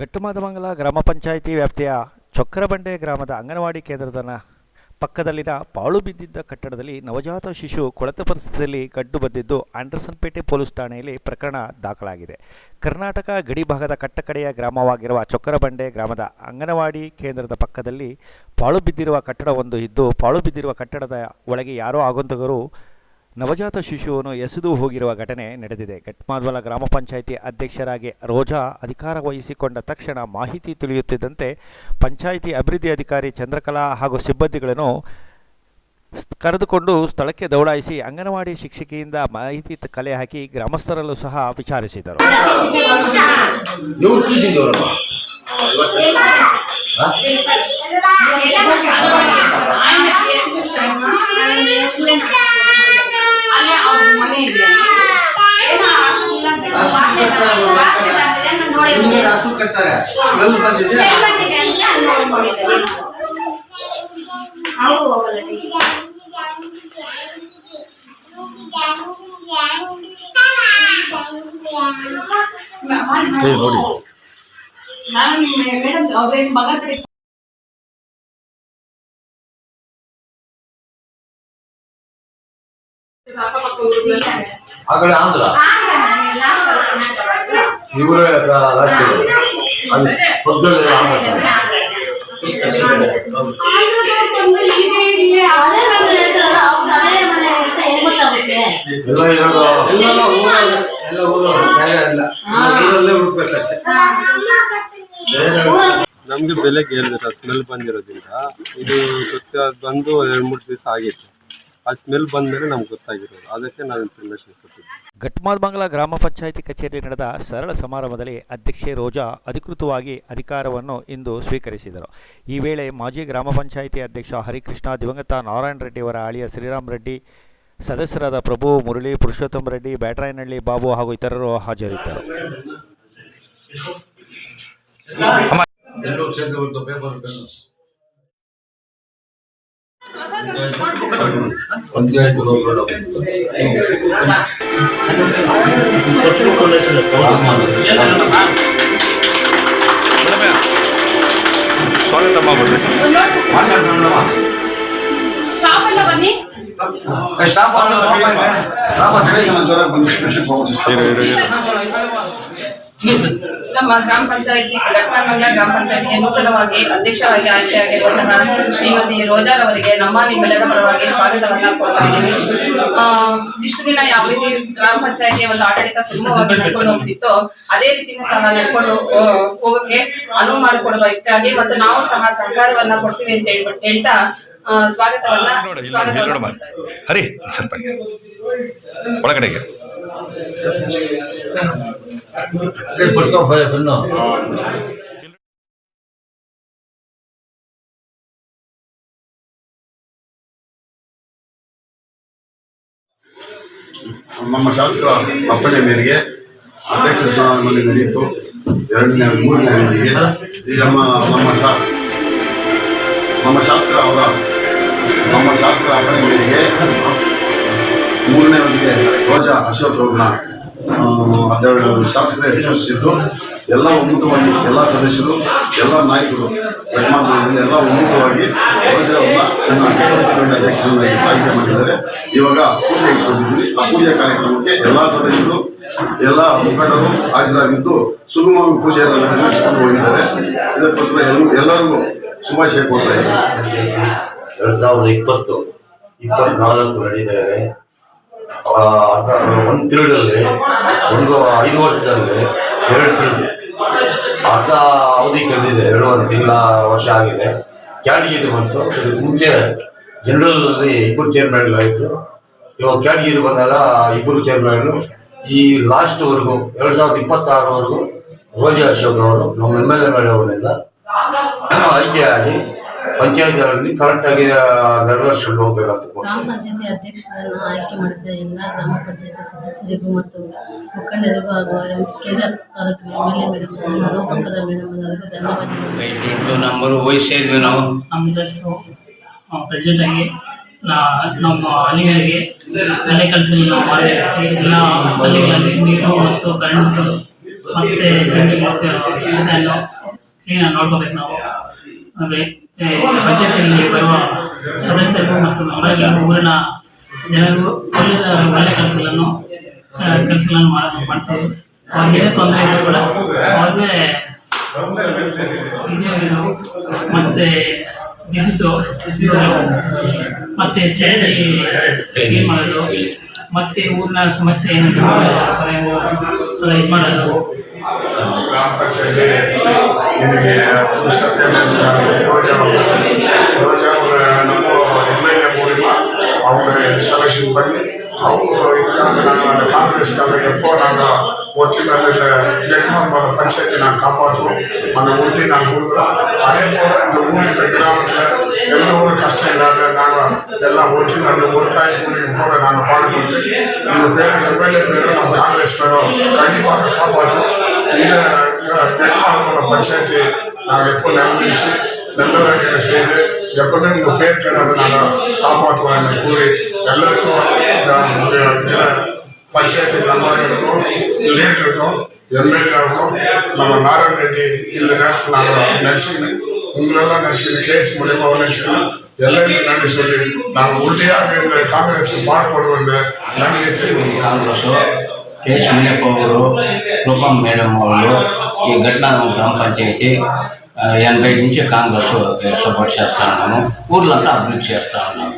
ಗಟ್ಟುಮಾದಮಂಗಲ ಗ್ರಾಮ ಪಂಚಾಯಿತಿ ವ್ಯಾಪ್ತಿಯ ಚೊಕ್ಕರಬಂಡೆ ಗ್ರಾಮದ ಅಂಗನವಾಡಿ ಕೇಂದ್ರದ ಪಕ್ಕದಲ್ಲಿನ ಪಾಳು ಬಿದ್ದಿದ್ದ ಕಟ್ಟಡದಲ್ಲಿ ನವಜಾತ ಶಿಶು ಕೊಳೆತ ಪರಿಸ್ಥಿತಿಯಲ್ಲಿ ಗಡ್ಡು ಬದ್ದಿದ್ದು ಆಂಡರ್ಸನ್ಪೇಟೆ ಪೊಲೀಸ್ ಠಾಣೆಯಲ್ಲಿ ಪ್ರಕರಣ ದಾಖಲಾಗಿದೆ. ಕರ್ನಾಟಕ ಗಡಿ ಭಾಗದ ಕಟ್ಟಕಡೆಯ ಗ್ರಾಮವಾಗಿರುವ ಚೊಕ್ಕರಬಂಡೆ ಗ್ರಾಮದ ಅಂಗನವಾಡಿ ಕೇಂದ್ರದ ಪಕ್ಕದಲ್ಲಿ ಪಾಳು ಬಿದ್ದಿರುವ ಕಟ್ಟಡವೊಂದು ಇದ್ದು ಪಾಳು ಬಿದ್ದಿರುವ ಕಟ್ಟಡದ ಒಳಗೆ ಯಾರೋ ಆಗಂತುಕರು ನವಜಾತ ಶಿಶುವನ್ನು ಎಸೆದು ಹೋಗಿರುವ ಘಟನೆ ನಡೆದಿದೆ. ಘಟ್ಮಾದ್ವಲ ಗ್ರಾಮ ಪಂಚಾಯಿತಿ ಅಧ್ಯಕ್ಷರಾಗಿ ರೋಜಾ ಅಧಿಕಾರ ವಹಿಸಿಕೊಂಡ ತಕ್ಷಣ ಮಾಹಿತಿ ತಿಳಿಯುತ್ತಿದ್ದಂತೆ ಪಂಚಾಯಿತಿ ಅಭಿವೃದ್ಧಿ ಅಧಿಕಾರಿ ಚಂದ್ರಕಲಾ ಹಾಗೂ ಸಿಬ್ಬಂದಿಗಳನ್ನು ಸ್- ಕರೆದುಕೊಂಡು ಸ್ಥಳಕ್ಕೆ ದೌಡಾಯಿಸಿ ಅಂಗನವಾಡಿ ಶಿಕ್ಷಕಿಯಿಂದ ಮಾಹಿತಿ ಕಲೆ ಹಾಕಿ ಗ್ರಾಮಸ್ಥರಲ್ಲೂ ಸಹ ವಿಚಾರಿಸಿದರು. ನಿಮ್ಗೆ ಹಸು ಕಟ್ತಾರೆ ಸ್ಮೆಲ್ ಬಂದಿದೆ ನೋಡಿ ನಾನು ಮೇಡಮ್ ಅವ್ರ ಮಗ ಕಡೆ ಆ ಕಡೆ ಆಂಧ್ರ ಇವರೇ ಲಾಸ್ಟ್ ಅದು ಪಕ್ಕದಲ್ಲಿ ಆಂಧ್ರ ಎಲ್ಲ ಇರೋದು ಎಲ್ಲ ಊರಲ್ಲೇ ಎಲ್ಲ ಊರಲ್ಲೇ. ಬೇರೆ ಇಲ್ಲ. ಊರಲ್ಲೇ ಹುಡುಕ್ಬೇಕಷ್ಟೇ ಬೇರೆ ನಮ್ಗೆ ಬೆಲೆಗೆ ಹೇಳಿದ್ರ ಸ್ಮೆಲ್ ಬಂದಿರೋದ್ರಿಂದ ಇದು ಗೊತ್ತ ಬಂದು ಎರಡು ಮೂರು ದಿವಸ ಆಗಿತ್ತು. ಆ ಸ್ಮೆಲ್ ಬಂದ್ಮೇಲೆ ನಮ್ಗೆ ಗೊತ್ತಾಗಿರೋದು. ಅದಕ್ಕೆ ನಾವು ಕೊಟ್ಟಿದ್ವಿ ಘಟ್ಮಾದ್ಮಂಗಲ ಗ್ರಾಮ ಪಂಚಾಯಿತಿ ಕಚೇರಿ ನಡೆದ ಸರಳ ಸಮಾರಂಭದಲ್ಲಿ ಅಧ್ಯಕ್ಷೆ ರೋಜಾ ಅಧಿಕೃತವಾಗಿ ಅಧಿಕಾರವನ್ನು ಇಂದು ಸ್ವೀಕರಿಸಿದರು. ಈ ವೇಳೆ ಮಾಜಿ ಗ್ರಾಮ ಪಂಚಾಯಿತಿ ಅಧ್ಯಕ್ಷ ಹರಿಕೃಷ್ಣ ದಿವಂಗತ ನಾರಾಯಣ ರೆಡ್ಡಿಯವರ ಅಳಿಯ ಶ್ರೀರಾಮ್ ರೆಡ್ಡಿ ಸದಸ್ಯರಾದ ಪ್ರಭು ಮುರಳಿ ಪುರುಷೋತ್ತಮ ರೆಡ್ಡಿ ಬ್ಯಾಟರಾಯನಹಳ್ಳಿ ಬಾಬು ಹಾಗೂ ಇತರರು ಹಾಜರಿದ್ದರು. ಪೇಪರ್ ಪೆನ್ನು ಪಂಚಾಯತ್ ಹೋಗ್ಬೇಡ ಸ್ವಾಗತ ಮಾಡ್ಬಿಡ್ರಿ ಸ್ಟಾಪ್ ಎಲ್ಲ ಬನ್ನಿ ಸ್ಟಾಪ್ ಜ್ವರ ಬಂದು ಇರು ಇರು ಇರು ನಮ್ಮ ಗ್ರಾಮ ಪಂಚಾಯತಿ ಘಟನಾಮಂಗಲ ಗ್ರಾಮ ಪಂಚಾಯತಿಗೆ ನೂತನವಾಗಿ ಅಧ್ಯಕ್ಷರಾಗಿ ಆಯ್ಕೆಯಾಗಿರುವಂತಹ ಶ್ರೀಮತಿ ರೋಜಾರವರಿಗೆ ನಮ್ಮ ನಿಮ್ಮೆಲ್ಲರ ಪರವಾಗಿ ಸ್ವಾಗತವನ್ನ ಕೊಡ್ತಾ ಇದ್ದೀವಿ. ಇಷ್ಟು ದಿನ ಯಾವ ರೀತಿ ಗ್ರಾಮ ಪಂಚಾಯತಿಯ ಒಂದು ಆಡಳಿತ ಸುಗಮವಾಗಿ ನಡ್ಕೊಂಡು ಹೋಗ್ತಿತ್ತು, ಅದೇ ರೀತಿನೂ ಸಹ ನಡ್ಕೊಂಡು ಹೋಗಕ್ಕೆ ಅನುವು ಮಾಡಿಕೊಡುವ ಇದಕ್ಕಾಗಿ ಮತ್ತು ನಾವು ಸಹ ಸಹಕಾರವನ್ನ ಕೊಡ್ತೀವಿ ಅಂತ ಹೇಳ್ಬಿಟ್ಟು ಹೇಳ್ತಾ ಸ್ವಾಗತವನ್ನ ಇದ್ದೀವಿ. ಹರಿ ಒಳಗಡೆಗೆ ಪಟ್ಕೋ ಪೆನ್ನು ನಮ್ಮ ಶಾಸಕರ ಅಪ್ಪಣೆ ಮೇರೆಗೆ ಅಧ್ಯಕ್ಷ ಚುನಾವಣೆ ನಡೆಯಿತು ಎರಡನೇ ಮೂರನೇ ಈಗ ನಮ್ಮ ನಮ್ಮ ಶಾ ನಮ್ಮ ಶಾಸಕರ ಅವರ ನಮ್ಮ ಶಾಸಕರ ಅಪ್ಪಣೆ ಮೇರೆಗೆ ಮೂರನೇ ಅವಧಿಗೆ ರೋಜಾ ಅಶೋಕ್ ಅವ್ರನ್ನ ಆ, ಶಾಸಕರ ಸೂಚಿಸಿದ್ದು ಎಲ್ಲ ಒಮ್ಮತವಾಗಿ ಎಲ್ಲ ಸದಸ್ಯರು ಎಲ್ಲ ನಾಯಕರು ಯಜಮಾನರಲ್ಲಿ ಎಲ್ಲ ಒಮ್ಮತವಾಗಿ ಅಧ್ಯಕ್ಷರನ್ನಾಗಿ ಆಯ್ಕೆ ಮಾಡಿದ್ದಾರೆ. ಇವಾಗ ಪೂಜೆ ಇಟ್ಕೊಂಡಿದ್ವಿ ಆ ಪೂಜೆ ಕಾರ್ಯಕ್ರಮಕ್ಕೆ ಎಲ್ಲ ಸದಸ್ಯರು ಎಲ್ಲ ಮುಖಂಡರು ಹಾಜರಾಗಿದ್ದು ಸುಗಮವಾಗಿ ಪೂಜೆಯನ್ನು ನಡೆಸಿಕೊಂಡು ಹೋಗಿದ್ದಾರೆ. ಇದಕ್ಕೋಸ್ಕರ ಎಲ್ಲ ಎಲ್ಲರಿಗೂ ಶುಭಾಶಯ ಕೊಡ್ತಾ ಇದ್ದೀನಿ. ಎರಡ್ ಸಾವಿರದ ಇಪ್ಪತ್ತು ಇಪ್ಪತ್ನಾಲ್ಕು ಅರ್ಧ ಒಂದು ತಿರುಳಲ್ಲಿ ಒಂದು ಐದು ವರ್ಷದಲ್ಲಿ, ಎರಡು ತಿಂಗಳು. ಅರ್ಧ ಅವಧಿ ಕಳೆದಿದೆ, ಎರಡೂವರೆ ತಿಂಗಳ ವರ್ಷ ಆಗಿದೆ. ಕ್ಯಾಟಗಿರಿ ಬಂತು. ಇದಕ್ಕೆ ಮುಂಚೆ ಜನರಲ್ ಅಲ್ಲಿ ಇಬ್ಬರು ಚೇರ್ಮನ್ಗಳಾಯಿತು ಇವಾಗ ಕ್ಯಾಟಗಿರಿ ಬಂದಾಗ ಇಬ್ಬರು ಚೇರ್ಮನ್ಗಳು ಈ ಲಾಸ್ಟ್ ಎರಡು ಎರಡ್ ಸಾವಿರದ ಇಪ್ಪತ್ತಾರವರೆಗೂ ರೋಜಾ ಅಶೋಕ್ ಅವರು ನಮ್ಮ ಎಂ ಎಲ್ ಎ ಆಯ್ಕೆ ಆಯ್ಕೆಯಾಗಿ ಪಂಚಾಯತ್ ಕರೆಕ್ಟಾಗಿ ನೆರವೇರಿಸಿಕೊಂಡು ಹೋಗಬೇಕಾಗ್ತದೆ ಗ್ರಾಮ ಪಂಚಾಯತಿ ಅಧ್ಯಕ್ಷರನ್ನು ಆಯ್ಕೆ ಮಾಡಿದ್ದರಿಂದ ಎಲ್ಲ ಗ್ರಾಮ ಪಂಚಾಯತಿ ಸದಸ್ಯರಿಗೂ ಮತ್ತು ಮುಖಂಡರಿಗೂ ಹಾಗೂ ಕೆಜಾಪ್ ತಾಲೂಕಿನ M L A madam Roopakala madam ಅವರಿಗೂ ಧನ್ಯವಾದಗಳು. ನಂಬರ್ ವೈಸ್ ಚೇರ್ಮನ್ ನಮ್ಮ ಮಿಸಸ್ಸು ಪ್ರೆಸಿಡೆಂಟ್ ಆಗಿ ನಮ್ಮ ಹಳ್ಳಿಗಳಿಗೆ ಮನೆ ಕೆಲಸ ಎಲ್ಲ ಹಳ್ಳಿಗಳಲ್ಲಿ ನೀರು ಮತ್ತು ಕರೆಂಟ್ ಮತ್ತೆ ಜನರಿಗೆ ಸ್ವಚ್ಛತೆಯನ್ನು ಕ್ಲೀನಾಗಿ ನೋಡ್ಕೋಬೇಕು ನಾವು. ಹಾಗೆ ಪಂಚಾಯತಿಯಲ್ಲಿ ಬರುವ ಸದಸ್ಯರು ಮತ್ತು ಊರಿನ ಜನರು ಒಳ್ಳೆಯ ಒಳ್ಳೆಯ ಕೆಲಸಗಳನ್ನು ಕೆಲಸಗಳನ್ನು ಮಾಡ್ತೀವಿ ಅವ್ರಿಗೇನೇ ತೊಂದರೆ ಇದ್ರು ಕೂಡ ಅವ್ರಿಗೆ ಮತ್ತೆ ವಿದ್ಯುತ್ ಮತ್ತೆ ಚಳಿ ಮಾಡೋದು ಮತ್ತೆ ಊರಿನ ಸಮಸ್ಯೆ ಏನಂತ ಇದು ಮಾಡೋದು. கிராம பஞ்சாயத்து இன்னைக்கு புது சத்தியம் ரோஜா ரோஜா ஒரு நம்ம எம்எல்ஏ மூலிமா அவங்க செலெக்ஷன் பண்ணி அவங்க இதுக்காக நாங்கள் அந்த காங்கிரஸ்க்காக எப்போ நாங்கள் ஒற்றுமையில் இந்த நெட்மோ பஞ்சாயத்தை நாங்கள் காப்பாற்றுவோம் அந்த உறுதி நாங்கள் கொடுக்குறோம் அதே போல் இந்த ஊர் இந்த கிராமத்தில் எந்த ஒரு கஷ்டம் இல்லாத நாங்கள் எல்லாம் ஒற்றுமை அந்த ஒரு தாய் கூலியும் போல நாங்கள் பாடுபட்டு இந்த பேர் எம்எல்ஏ பேரும் நம்ம காங்கிரஸ் பேரும் கண்டிப்பாக காப்பாற்றுவோம் இந்த நெட்மாம்பர பஞ்சாயத்து நாங்கள் எப்போ நிர்ணயிச்சு நல்லவர்களை செய்து எப்பவுமே உங்க பேர் கிடாத நாங்கள் காப்பாற்றுவோம் என்று கூறி எல்லாருக்கும் இந்த சில பஞ்சாயத்து மெம்பர்களுக்கும் லீடருக்கும் எம்எல்ஏவுக்கும் நம்ம நாராயண ரெட்டி இந்த நேரத்தில் நாங்கள் நினச்சிக்கணும் உங்களெல்லாம் நினச்சிக்கணும் கேஸ் மூலியமாக நினச்சிக்கணும் எல்லாருமே நன்றி சொல்லி நாங்கள் உறுதியாக இந்த காங்கிரஸ் பாடுபடுவோம் என்று நன்றியை தெரிவிக்கிறோம் కె మునియప్పవరు రూపం మేడం వాళ్ళు ఈ ఘటన గ్రామ పంచాయతీ ఎనభై నుంచి కాంగ్రెస్ సపోర్ట్ చేస్తా ఉన్నాము. ఊర్లంతా అభివృద్ధి చేస్తా ఉన్నాము.